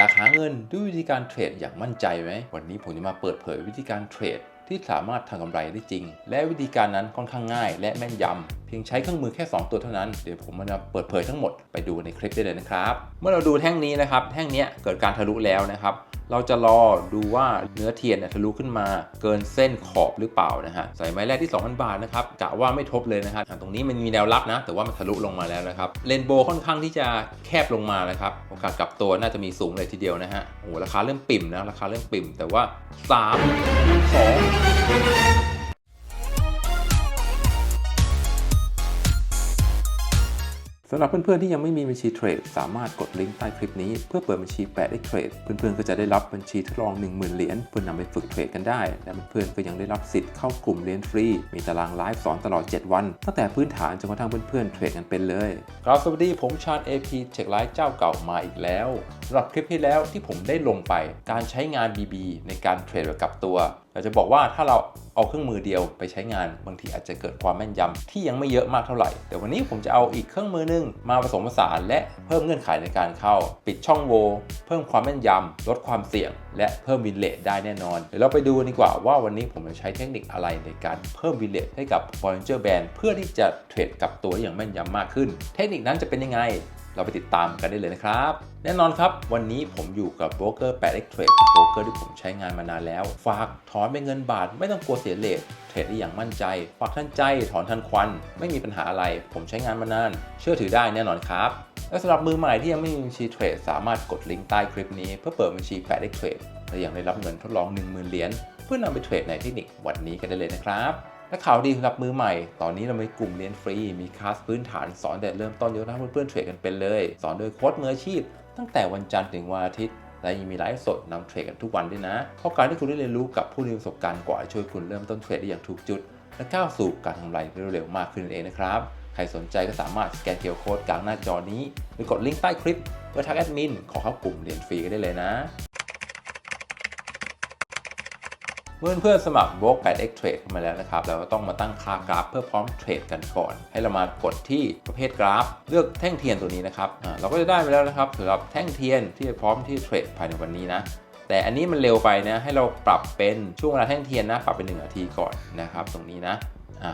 อยากหาเงินด้วยวิธีการเทรดอย่างมั่นใจไหม วันนี้ผมจะมาเปิดเผยวิธีการเทรดที่สามารถทำกำไรได้จริง และวิธีการนั้นค่อนข้างง่าย และแม่นยำเพียงใช้เครื่องมือแค่ 2 ตัวเท่านั้น เดี๋ยวผมมาเปิดเผยทั้งหมดไปดูในคลิปได้เลยนะครับ เมื่อเราดูแท่งนี้นะครับ แท่งนี้เกิดการทะลุแล้วนะครับ เราจะรอดูว่าเนื้อเทียนเนี่ยทะลุขึ้นมาเกินเส้นขอบหรือเปล่านะฮะใส่ไม้แรกที่ 2,000 บาทนะครับกะว่าไม่ทบเลยนะครับอะตรงนี้มันมีแนวรับนะ แต่ว่ามันทะลุลงมาแล้วนะครับเลนโบค่อนข้างที่จะแคบลงมานะครับโอกาสกลับตัวน่าจะมีสูงเลยทีเดียวนะฮะโอ้ราคาเริ่มปิ่มนะราคาเริ่มปิ่ม แต่ว่า 3 2 สำหรับเพื่อนๆที่ยังไม่มีบัญชีเทรดสามารถกดลิงก์ใต้คลิปนี้เพื่อเปิดบัญชี8 x Trade เพื่อนๆก็จะได้รับบัญชีทดลอง 10,000 เหรียญเพื่อนำไปฝึกเทรดกันได้ และเพื่อนๆก็ยังได้รับสิทธิ์เข้ากลุ่มเรียนฟรี มีตารางไลฟ์สอนตลอด 7 วัน ตั้งแต่พื้นฐานจนกระทั่งเพื่อนๆเทรดกันเป็นเลยครับสวัสดีผมชาญ AP เช็คไลฟ์เจ้าเก่ามาอีกแล้วสำหรับคลิปที่แล้วที่ผมได้ลงไปการใช้งาน BB ในการเทรดแบบกับตัวากจะบอกว่าถ้าเราเอาเครื่องมือเดียวไปใช้งานบางทีอาจจะเกิดความแม่นยำที่ยังไม่เยอะมากเท่าไหร่ แต่วันนี้ผมจะเอาอีกเครื่องมือหนึงมาผสมผสานและเพิ่มเงื่อนไขในการเข้า ปิดช่องโหว่เพิ่มความแม่นยำลดความเสี่ยง และเพิ่มวินเลทได้แน่นอนเดี๋ยวเราไปดูกันดีกว่าว่าวันนี้ผมจะใช้เทคนิคอะไรในการเพิ่มวินเลทให้กับ Bollinger Band เพื่อที่จะเทรดกับตัวอย่างแม่นยำมากขึ้น เทคนิคนั้นจะเป็นยังไง เราไปติดตามกันได้เลยนะครับ แน่นอนครับ วันนี้ผมอยู่กับโบรกเกอร์ 8x Trade โบรกเกอร์ที่ผมใช้งานมานานแล้ว ฝากถอนเป็นเงินบาท ไม่ต้องกลัวเสียเลทเทรดได้อย่างมั่นใจ ฝากทันใจถอนทันควัน ไม่มีปัญหาอะไร ผมใช้งานมานาน เชื่อถือได้แน่นอนครับและสำหรับมือใหม่ที่ยังไม่มีบัญชีเทรดสามารถกดลิงก์ใต้คลิปนี้เพื่อเปิดบัญชี 8x Trade และยังได้รับเงินทดลอง 10,000 เหรียญเพื่อนำไปเทรดในเทคนิควันนี้กันได้เลยนะครับ และข่าวดีสำหรับมือใหม่ ตอนนี้เรามีกลุ่มเรียนฟรี มีคลาสพื้นฐานสอนแต่เริ่มต้นเยอะนะเพื่อนๆเทรดกันเป็นเลย สอนโดยโค้ชมืออาชีพ ตั้งแต่วันจันทร์ถึงวันอาทิตย์ และยังมีไลฟ์สดนำเทรดกันทุกวันด้วยนะ เพราะการที่คุณได้เรียนรู้กับผู้มีประสบการณ์กว่าช่วยคุณเริ่มต้นเทรดได้อย่างถูกจุด และก้าวสู่การทำไรเร็วๆมากขึ้นนั่นเองนะครับ ใครสนใจก็สามารถสแกนเคอร์โค้ดกลางหน้าจอนี้หรือกดลิงก์ใต้คลิปเพื่อทักแอดมินขอเข้ากลุ่มเรียนฟรีกันได้เลยนะ เมื่อเพื่อนสมัคร w o r k 8 x Trade เข้ามาแล้วนะครับ เราก็ต้องมาตั้งค่ากราฟเพื่อพร้อมเทรดกันก่อน ให้เรามากดที่ประเภทกราฟ เลือกแท่งเทียนตัวนี้นะครับเราก็จะได้มาแล้วนะครับสำหรับแท่งเทียนที่จะพร้อมที่เทรดภายในวันนี้นะแต่อันนี้มันเร็วไปนะให้เราปรับเป็นช่วงเวลาแท่งเทียนนะ ปรับเป็น1นาทีก่อนนะครับ ตรงนี้นะ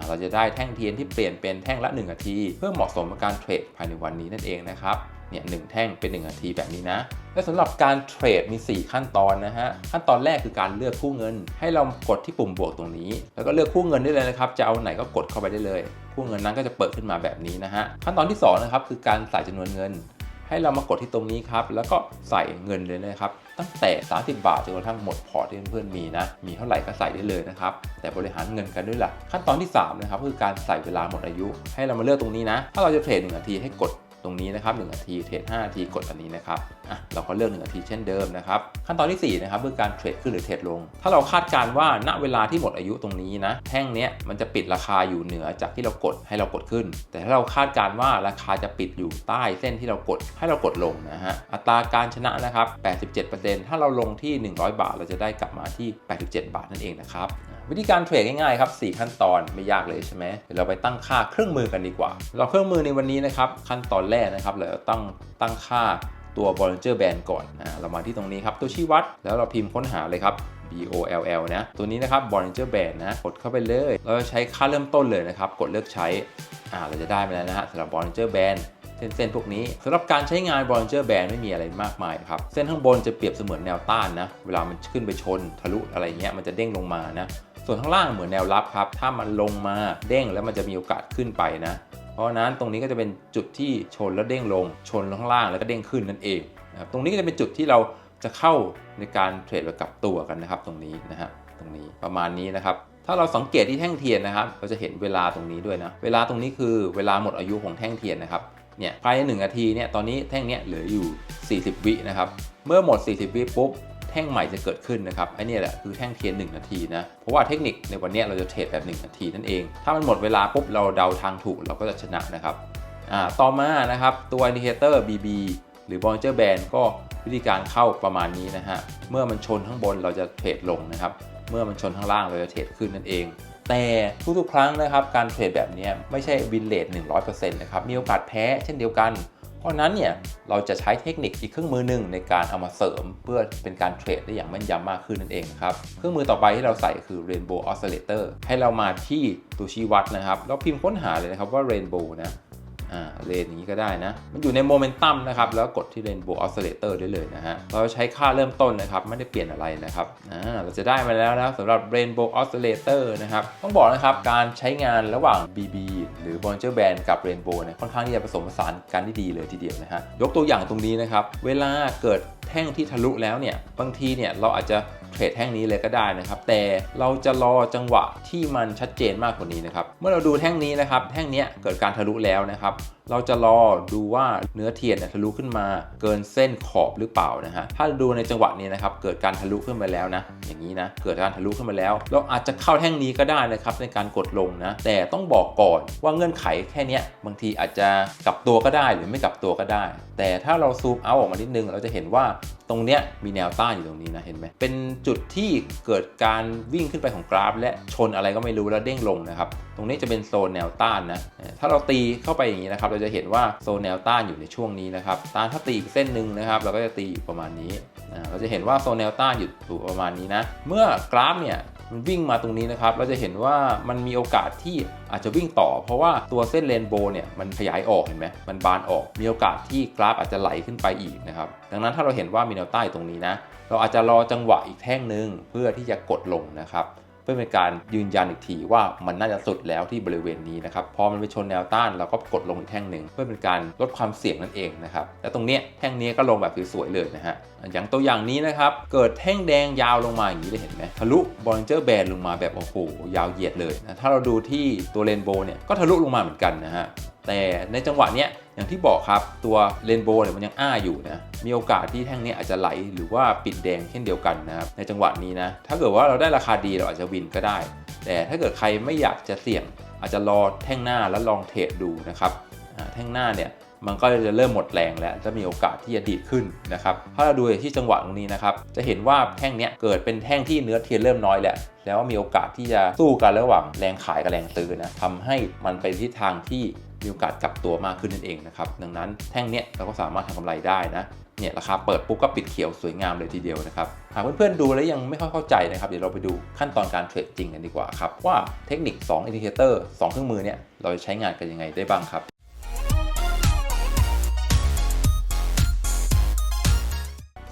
เราจะได้แท่งเทียนที่เปลี่ยนเป็นแท่งละ 1 นาที เพื่อเหมาะสมกับการเทรดภายในวันนี้นั่นเองนะครับ เนี่ยหนึ่งแท่งเป็น1นาทีแบบนี้นะ และสำหรับการเทรดมี 4 ขั้นตอนนะฮะ ขั้นตอนแรกคือการเลือกคู่เงิน ให้เรากดที่ปุ่มบวกตรงนี้ แล้วก็เลือกคู่เงินได้เลยนะครับ จะเอาไหนก็กดเข้าไปได้เลย คู่เงินนั้นก็จะเปิดขึ้นมาแบบนี้นะฮะ ขั้นตอนที่2นะครับคือการใส่จำนวนเงิน ให้เรามากดที่ตรงนี้ครับ แล้วก็ใส่เงินเลยนะครับ ตั้งแต่ 30 บาทจนกระทั่งหมดพอร์ตที่เพื่อนๆมีนะ มีเท่าไหร่ก็ใส่ได้เลยนะครับ แต่บริหารเงินกันด้วยล่ะขั้นตอนที่3นะครับคือการใส่เวลาหมดอายุ ให้เรามาเลือกตรงนี้นะ ถ้าเราจะเทรด1นาทีให้กด ตรงนี้นะครับ1นาทีเทรด5นาทีกดอันนี้นะครับอะเราก็เลือก1นาทีเช่นเดิมนะครับขั้นตอนที่4นะครับคือการเทรดขึ้นหรือเทรดลง ถ้าเราคาดการณ์ว่าณเวลาที่หมดอายุตรงนี้นะแท่งเนี้ยมันจะปิดราคาอยู่เหนือจากที่เรากดให้เรากดขึ้น แต่ถ้าเราคาดการณ์ว่าราคาจะปิดอยู่ใต้เส้นที่เรากดให้เรากดลงนะฮะอัตราการชนะนะครับ 87%ถ้าเราลงที่ 100 บาท เราจะได้กลับมาที่ 87 บาทนั่นเองนะครับ วิธีการเทรดง่ายๆครับ4ขั้นตอนไม่ยากเลยใช่ไหมเดี๋ยวเราไปตั้งค่าเครื่องมือกันดีกว่า เราเครื่องมือในวันนี้นะครับขั้นตอนแรกนะครับเราต้องตั้งค่าตัว Bollinger Band ก่อนนะเรามาที่ตรงนี้ครับตัวชี้วัดแล้วเราพิมพ์ค้นหาเลยครับ B O L L นะ ตัวนี้นะครับ Bollinger Band นะ กดเข้าไปเลย เราจะใช้ค่าเริ่มต้นเลยนะครับ กดเลือกใช้ อ่า เราจะได้มาแล้วนะฮะสำหรับ Bollinger Band เส้นเส้นพวกนี้สำหรับการใช้งาน Bollinger Band ไม่มีอะไรมากมายครับ เส้นข้างบนจะเปรียบเสมือนแนวต้านนะ เวลามันขึ้นไปชนทะลุอะไรเงี้ย มันจะเด้งลงมานะ ส่วนข้างล่างเหมือนแนวรับครับ ถ้ามันลงมาเด้งแล้วมันจะมีโอกาสขึ้นไปนะ เพราะนั้นตรงนี้ก็จะเป็นจุดที่ชนแล้วเด้งลง ชนข้างล่างแล้วก็เด้งขึ้นนั่นเองนะครับ ตรงนี้ก็จะเป็นจุดที่เราจะเข้าในการเทรดแบบกลับตัวกันนะครับ ตรงนี้นะฮะ ตรงนี้ประมาณนี้นะครับ ถ้าเราสังเกตที่แท่งเทียนนะครับ เราจะเห็นเวลาตรงนี้ด้วยนะ เวลาตรงนี้คือเวลาหมดอายุของแท่งเทียนนะครับ เนี่ยภายใน1นาทีเนี่ย ตอนนี้แท่งเนี้ยเหลืออยู่ 40 วินะครับ เมื่อหมด 40 วิปุ๊บ แท่งใหม่จะเกิดขึ้นนะครับไอ้นี่แหละคือแท่งเทียน 1 นาทีนะ เพราะว่าเทคนิคในวันนี้เราจะเทรดแบบ 1 นาทีนั่นเอง ถ้ามันหมดเวลาปุ๊บเราเดาทางถูกเราก็จะชนะนะครับอ่าต่อมานะครับตัว indicator BB หรือ Bollinger Band ก็วิธีการเข้าประมาณนี้นะฮะ เมื่อมันชนข้างบนเราจะเทรดลงนะครับ เมื่อมันชนข้างล่างเราจะเทรดขึ้นนั่นเอง แต่ทุกๆครั้งนะครับการเทรดแบบนี้ไม่ใช่วินเลท100%นะครับ มีโอกาสแพ้เช่นเดียวกัน เพราะนั้นเนี่ยเราจะใช้เทคนิคอีกเครื่องมือหนึ่งในการเอามาเสริม เพื่อเป็นการเทรดได้อย่างแม่นยำมากขึ้นนั่นเองครับ เครื่องมือต่อไปที่เราใส่คือ Rainbow Oscillator ให้เรามาที่ตัวชี้วัดนะครับ แล้วพิมพ์ค้นหาเลยนะครับว่า Rainbow นะ เลนอย่างนี้ก็ได้นะ มันอยู่ในโมเมนตัมนะครับ แล้วกดที่ Rainbow Oscillator ได้เลยนะฮะ เราใช้ค่าเริ่มต้นนะครับ ไม่ได้เปลี่ยนอะไรนะครับอ่าเราจะได้มาแล้วนะสำหรับ Rainbow Oscillator นะครับ ต้องบอกนะครับ การใช้งานระหว่าง BB หรือ Bollinger Band กับ Rainbow เนี่ยค่อนข้างที่จะผสมผสานกันได้ดีเลยทีเดียวนะฮะ ยกตัวอย่างตรงนี้นะครับ เวลาเกิดแท่งที่ทะลุแล้วเนี่ย บางทีเนี่ยเราอาจจะ เทรดแท่งนี้เลยก็ได้นะครับ แต่เราจะรอจังหวะที่มันชัดเจนมากกว่านี้นะครับ เมื่อเราดูแท่งนี้นะครับ แท่งนี้เกิดการทะลุแล้วนะครับเราจะรอดูว่าเนื้อเทียนเนี่ยทะลุขึ้นมาเกินเส้นขอบหรือเปล่านะฮะถ้าดูในจังหวะนี้นะครับเกิดการทะลุขึ้นมาแล้วนะอย่างนี้นะเกิดการทะลุขึ้นมาแล้ว เราอาจจะเข้าแท่งนี้ก็ได้นะครับในการกดลงนะแต่ต้องบอกก่อนว่าเงื่อนไขแค่นี้บางทีอาจจะกลับตัวก็ได้หรือไม่กลับตัวก็ได้ แต่ถ้าเราซูมเอาออกมานิดนึง เราจะเห็นว่าตรงเนี้ยมีแนวต้านอยู่ตรงนี้นะเห็นไหมเป็นจุดที่เกิดการวิ่งขึ้นไปของกราฟ และชนอะไรก็ไม่รู้แล้วเด้งลงนะครับตรงนี้จะเป็นโซนแนวต้านนะถ้าเราตีเข้าไปอย่างนี้นะครับเราจะเห็นว่าโซนแนวต้านอยู่ในช่วงนี้นะครับต้านถ้าตีอีกเส้นหนึ่งนะครับ เราก็จะตีอยู่ประมาณนี้นะเราจะเห็นว่าโซนแนวต้านอยู่อยู่ประมาณนี้นะ เมื่อกราฟเนี่ยมันวิ่งมาตรงนี้นะครับ เราจะเห็นว่ามันมีโอกาสที่อาจจะวิ่งต่อ เพราะว่าตัวเส้นเรนโบว์เนี่ยมันขยายออกเห็นไหมมันบานออก มีโอกาสที่กราฟอาจจะไหลขึ้นไปอีกนะครับ ดังนั้นถ้าเราเห็นว่ามีแนวใต้ตรงนี้นะ เราอาจจะรอจังหวะอีกแท่งหนึ่งเพื่อที่จะกดลงนะครับ เพื่อเป็นการยืนยันอีกทีว่ามันน่าจะสุดแล้วที่บริเวณนี้นะครับพอมันไปชนแนวต้านเราก็กดลงอีกแท่งหนึ่งเพื่อเป็นการลดความเสี่ยงนั่นเองนะครับแล้วตรงเนี้ยแท่งนี้ก็ลงแบบสวยๆเลยนะฮะอย่างตัวอย่างนี้นะครับเกิดแท่งแดงยาวลงมาอย่างนี้เลยเห็นไหมทะลุบอลเจอร์แบนลงมาแบบโอ้โหยาวเหยียดเลยนะถ้าเราดูที่ตัวเรนโบว์เนี่ยก็ทะลุลงมาเหมือนกันนะฮะแต่ในจังหวะเนี้ย อย่างที่บอกครับตัวเรนโบว์เนี่ยมันยังอ้าอยู่นะมีโอกาสที่แท่งนี้อาจจะไหลหรือว่าปิดแดงเช่นเดียวกันนะครับในจังหวะนี้นะถ้าเกิดว่าเราได้ราคาดีเราอาจจะวินก็ได้ แต่ถ้าเกิดใครไม่อยากจะเสี่ยง อาจจะรอแท่งหน้าแล้วลองเทรดดูนะครับแท่งหน้าเนี่ยมันก็จะเริ่มหมดแรงแล้วจะมีโอกาสที่จะดีดขึ้นนะครับ ถ้าเราดูที่จังหวะตรงนี้นะครับ จะเห็นว่าแท่งนี้เกิดเป็นแท่งที่เนื้อเทียนเริ่มน้อยแล้วแล้วมีโอกาสที่จะสู้กันระหว่างแรงขายกับแรงซื้อนะทำให้มันไปทิศทางที่ มีโอกาสกลับตัวมากขึ้นนั่นเองนะครับ ดังนั้นแท่งเนี้ยเราก็สามารถทำกำไรได้นะเนี่ยราคาเปิดปุ๊บก็ปิดเขียวสวยงามเลยทีเดียวนะครับ หากเพื่อนๆดูแล้วยังไม่ค่อยเข้าใจนะครับ เดี๋ยวเราไปดูขั้นตอนการเทรดจริงกันดีกว่าครับ ว่าเทคนิค2 indicator 2เครื่องมือเนี่ยเราจะใช้งานกันยังไงได้บ้างครับ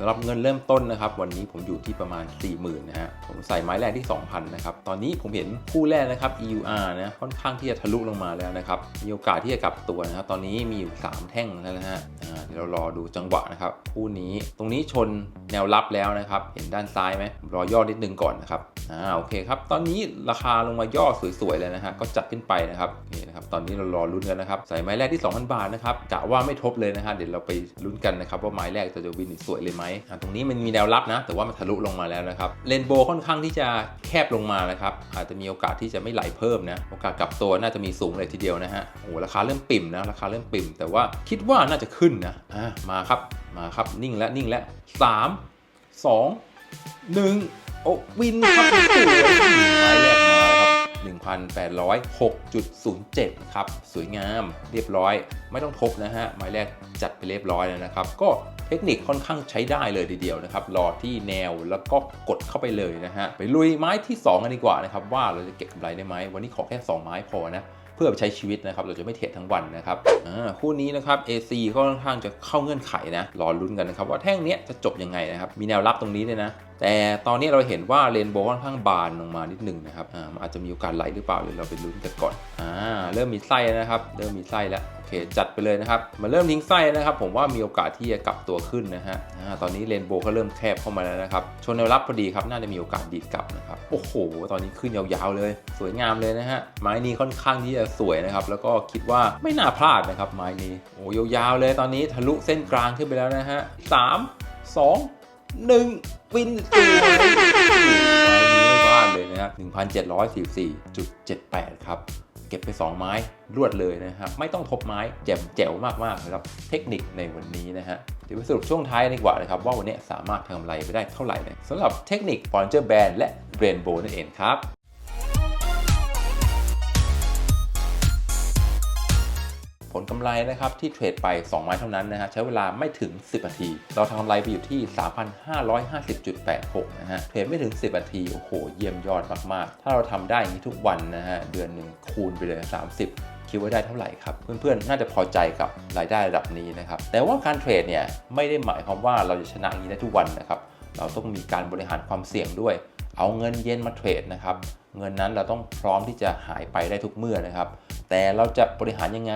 ำหรับเงินเริ่มต้นนะครับ วันนี้ผมอยู่ที่ประมาณ 40,000นะฮะผมใส่ไม้แรกที่ 2,000นะครับตอนนี้ผมเห็นคู่แรกนะครับ EUR นะค่อนข้างที่จะทะลุลงมาแล้วนะครับมีโอกาสที่จะกลับตัวนะครับตอนนี้มีอยู่ 3 แท่งแล้วนะฮะเดี๋ยวเรารอดูจังหวะนะครับคู่นี้ตรงนี้ชนแนวรับแล้วนะครับเห็นด้านซ้ายไหมรอย่อนิดนึงก่อนนะครับอ่าโอเคครับตอนนี้ราคาลงมาย่อสวยๆเลยนะฮะก็จัดขึ้นไปนะครับนี่นะครับตอนนี้เรารอลุ้นกันนะครับใส่ไม้แรกที่ 2,000 บาทนะครับกะว่าไม่ทบเลยนะฮะเดี๋ยวเราไปลุ้นกันนะครับว่าไม้แรกจะจะวินสวยเลยไหมอ่ตรงนี้มันมีแนวรับนะ แต่ว่ามันทะลุลงมาแล้วนะครับเลนโบค่อนข้างที่จะแคบลงมานะครับอาจจะมีโอกาสที่จะไม่ไหลเพิ่มนะโอกาสกลับตัวน่าจะมีสูงเลยทีเดียวนะฮะโอ้ราคาเริ่มปิ่มนะราคาเริ่มปิ่ม แต่ว่าคิดว่าน่าจะขึ้นนะอ่ามาครับมาครับนิ่งและนิ่งแลนึ่งโอ้วินครับไปแล้ว 1,806.07นะครับสวยงามเรียบร้อย ไม่ต้องทบนะฮะหมายแรกจัดไปเรียบร้อยแล้วนะครับ ก็เทคนิคค่อนข้างใช้ได้เลยทีเดียวนะครับรอที่แนวแล้วก็กดเข้าไปเลยนะฮะไปลุยไม้ที่ 2 กันดีกว่านะครับว่าเราจะเก็บกำไรได้ไหมวันนี้ขอแค่ 2 ไม้พอนะเพื่อไปใช้ชีวิตนะครับ เราจะไม่เทรดทั้งวันนะครับคู่นี้นะครับ AC ก็ค่อนข้างจะเข้าเงื่อนไขนะ รอรุ้นกันนะครับ ว่าแท่งนี้จะจบยังไงนะครับ มีแนวรับตรงนี้เลยนะ แต่ตอนนี้เราเห็นว่าเลนโบว์ค่อนข้างบานลงมานิดหนึงนะครับอ่าอาจจะมีโอกาสไหลหรือเปล่าเดี๋ยวเราไปลุ้นกันก่อนอ่าเริ่มมีไส้นะครับ เริ่มมีไส้แล้วโอเคจัดไปเลยนะครับมาเริ่มทิ้งไส้นะครับ ผมว่ามีโอกาสที่จะกลับตัวขึ้นนะฮะอ่าตอนนี้เลนโบว์ก็เริ่มแคบเข้ามาแล้วนะครับชนแนวรับพอดีครับน่าจะมีโอกาสดีดกลับนะครับโอ้โห ตอนนี้ขึ้นยาวๆเลย สวยงามเลยนะฮะไม้นี้ค่อนข้างที่จะสวยนะครับแล้วก็คิดว่าไม่น่าพลาดนะครับไม้นี้โอ้ยาวๆเลยตอนนี้ทะลุเส้นกลางขึ้นไปแล้วนะฮะสามสอง หนึ่งวินตัวไม้นี้ไม่พลาดเลยนะครับ1,744.78 ครับ เก็บไป 2 ไม้รวดเลยนะครับ ไม่ต้องทบไม้แจ่มแจ๋วมากๆนะครับ เทคนิคในวันนี้นะฮะ เดี๋ยวไปสรุปช่วงท้ายดีกว่านะครับ ว่าวันนี้สามารถทำกำไรไปได้เท่าไหร่นะสำหรับเทคนิค p o n c h e r Band และ Rainbow นั่นเองครับ ผลกำไรนะครับที่เทรดไป 2 ไม้เท่านั้นนะฮะใช้เวลาไม่ถึง 10นาที เราทำกำไรไปอยู่ที่ 3,550.86 นะฮะเทรดไม่ถึง 10นาทีโอ้โห เยี่ยมยอดมากๆ ถ้าเราทำได้อย่างนี้ทุกวันนะฮะเดือนหนึ่งคูณไปเลย 30คิดว่าได้เท่าไหร่ครับ เพื่อนๆ น่าจะพอใจกับรายได้ระดับนี้นะครับ แต่ว่าการเทรดเนี่ยไม่ได้หมายความว่าเราจะชนะอย่างนี้ได้ทุกวันนะครับ เราต้องมีการบริหารความเสี่ยงด้วย เอาเงินเย็นมาเทรดนะครับ เงินนั้นเราต้องพร้อมที่จะหายไปได้ทุกเมื่อนะครับ แต่เราจะบริหารยังไง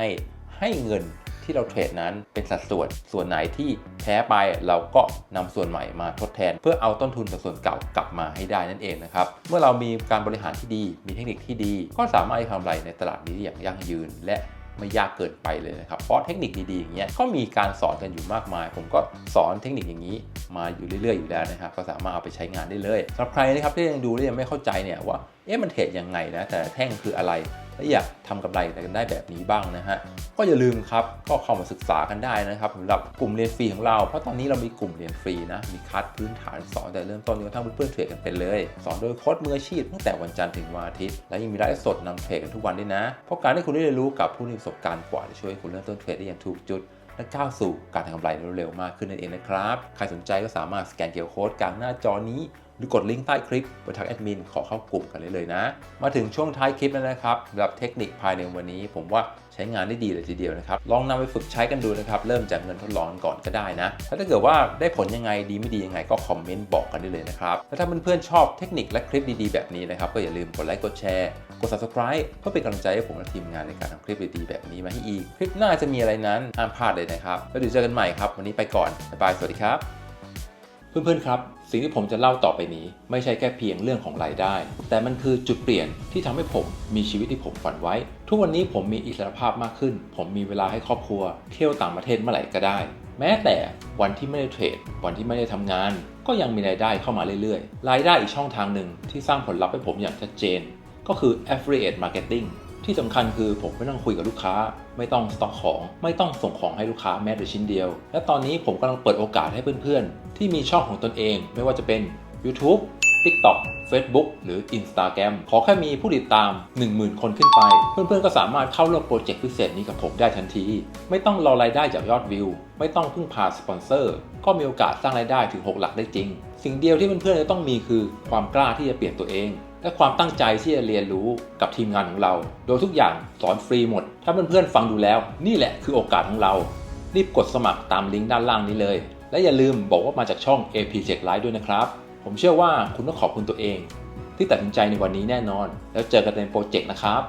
ให้เงินที่เราเทรดนั้นเป็นสัดส่วนส่วนไหนที่แพ้ไปเราก็นำส่วนใหม่มาทดแทน เพื่อเอาต้นทุนจากส่วนเก่ากลับมาให้ได้นั่นเองนะครับ เมื่อเรามีการบริหารที่ดี มีเทคนิคที่ดี ก็สามารถทำกำไรในตลาดนี้อย่างยั่งยืนและไม่ยากเกินไปเลยนะครับ เพราะเทคนิคดีๆอย่างเงี้ยก็มีการสอนกันอยู่มากมาย ผมก็สอนเทคนิคอย่างนี้มาอยู่เรื่อยๆอยู่แล้วนะครับ ก็สามารถเอาไปใช้งานได้เลยสำหรับใครนะครับที่ยังดูและยังไม่เข้าใจเนี่ยว่า เอ๊ะมันเทรดยังไงนะ แต่แท่งคืออะไร และอยากทำกำไรกันได้แบบนี้บ้างนะฮะก็อย่าลืมครับก็เข้ามาศึกษากันได้นะครับสำหรับกลุ่มเรียนฟรีของเรา เพราะตอนนี้เรามีกลุ่มเรียนฟรีนะมีคัดพื้นฐานสอนแต่เริ่มต้นจนกระทั่งเพื่อนเทรดกันเป็นเลย สอนโดยโค้ชมืออาชีพตั้งแต่วันจันทร์ถึงวันอาทิตย์และยังมีไลฟ์สดนำเทรดกันทุกวันด้วยนะ เพราะการที่คุณได้เรียนรู้กับผู้มีประสบการณ์กว่าจะช่วยให้คุณเริ่มต้นเทรดได้อย่างถูกจุดและก้าวสู่การทำกำไรเร็วๆมากขึ้นนั่นเองนะครับ ใครสนใจก็สามารถสแกนเคอร์โค้ดกลางหน้าจอนี้ หรือกดลิงก์ใต้คลิปไปทางแอดมินขอเข้ากลุ่มกันได้เลยนะ มาถึงช่วงท้ายคลิปแล้วนะครับสำหรับเทคนิคภายในวันนี้ ผมว่าใช้งานได้ดีเลยทีเดียวนะครับ ลองนำไปฝึกใช้กันดูนะครับ เริ่มจากเงินทดลองก่อนก็ได้นะถ้าเกิดว่าได้ผลยังไงดีไม่ดียังไงก็คอมเมนต์บอกกันได้เลยนะครับและถ้าเพื่อนๆชอบเทคนิคและคลิปดีๆแบบนี้นะครับก็อย่าลืมกดไลค์กดแชร์กด subscribe เพื่อเป็นกำลังใจให้ผมและทีมงานในการทำคลิปดีๆแบบนี้มาให้อีก คลิปหน้าจะมีอะไรนั้นห้ามพลาดเลยนะครับ แล้วเดี๋ยวเจอกันใหม่ครับ วันนี้ไปก่อน บ๊ายบาย สวัสดีครับ เพื่อนๆครับ สิ่งที่ผมจะเล่าต่อไปนี้ไม่ใช่แค่เพียงเรื่องของรายได้ แต่มันคือจุดเปลี่ยนที่ทำให้ผมมีชีวิตที่ผมฝันไว้ ทุกวันนี้ผมมีอิสรภาพมากขึ้น ผมมีเวลาให้ครอบครัว เที่ยวต่างประเทศเมื่อไหร่ก็ได้ แม้แต่วันที่ไม่ได้เทรด วันที่ไม่ได้ทำงาน ก็ยังมีรายได้เข้ามาเรื่อยๆ รายได้อีกช่องทางหนึ่งที่สร้างผลลัพธ์ให้ผมอย่างชัดเจน ก็คือ affiliate marketing ที่สำคัญคือผมไม่ต้องคุยกับลูกค้า ไม่ต้องสต็อกของไม่ต้องส่งของให้ลูกค้าแม้แต่ชิ้นเดียว และตอนนี้ผมกำลังเปิดโอกาสให้เพื่อนๆ ที่มีช่องของตนเอง ไม่ว่าจะเป็น YouTube TikTok Facebook หรือ Instagram ขอแค่มีผู้ติดตาม 10,000 คนขึ้นไป เพื่อนๆ ก็สามารถเข้าร่วมโปรเจกต์พิเศษนี้กับผมได้ทันที ไม่ต้องรอรายได้จากยอดวิว ไม่ต้องพึ่งพาสปอนเซอร์ ก็มีโอกาสสร้างรายได้ถึง 6 หลักได้จริง สิ่งเดียวที่เพื่อนๆ จะต้องมีคือความกล้าที่จะเปลี่ยนตัวเอง และความตั้งใจที่จะเรียนรู้กับทีมงานของเรา โดยทุกอย่างสอนฟรีหมด ถ้าเพื่อนๆฟังดูแล้ว นี่แหละคือโอกาสของเรา รีบกดสมัครตามลิงก์ด้านล่างนี้เลย และอย่าลืมบอกว่ามาจากช่อง AP Tech Live ด้วยนะครับ ผมเชื่อว่าคุณต้องขอบคุณตัวเอง ที่ตัดสินใจในวันนี้แน่นอน แล้วเจอกันในโปรเจกต์นะครับ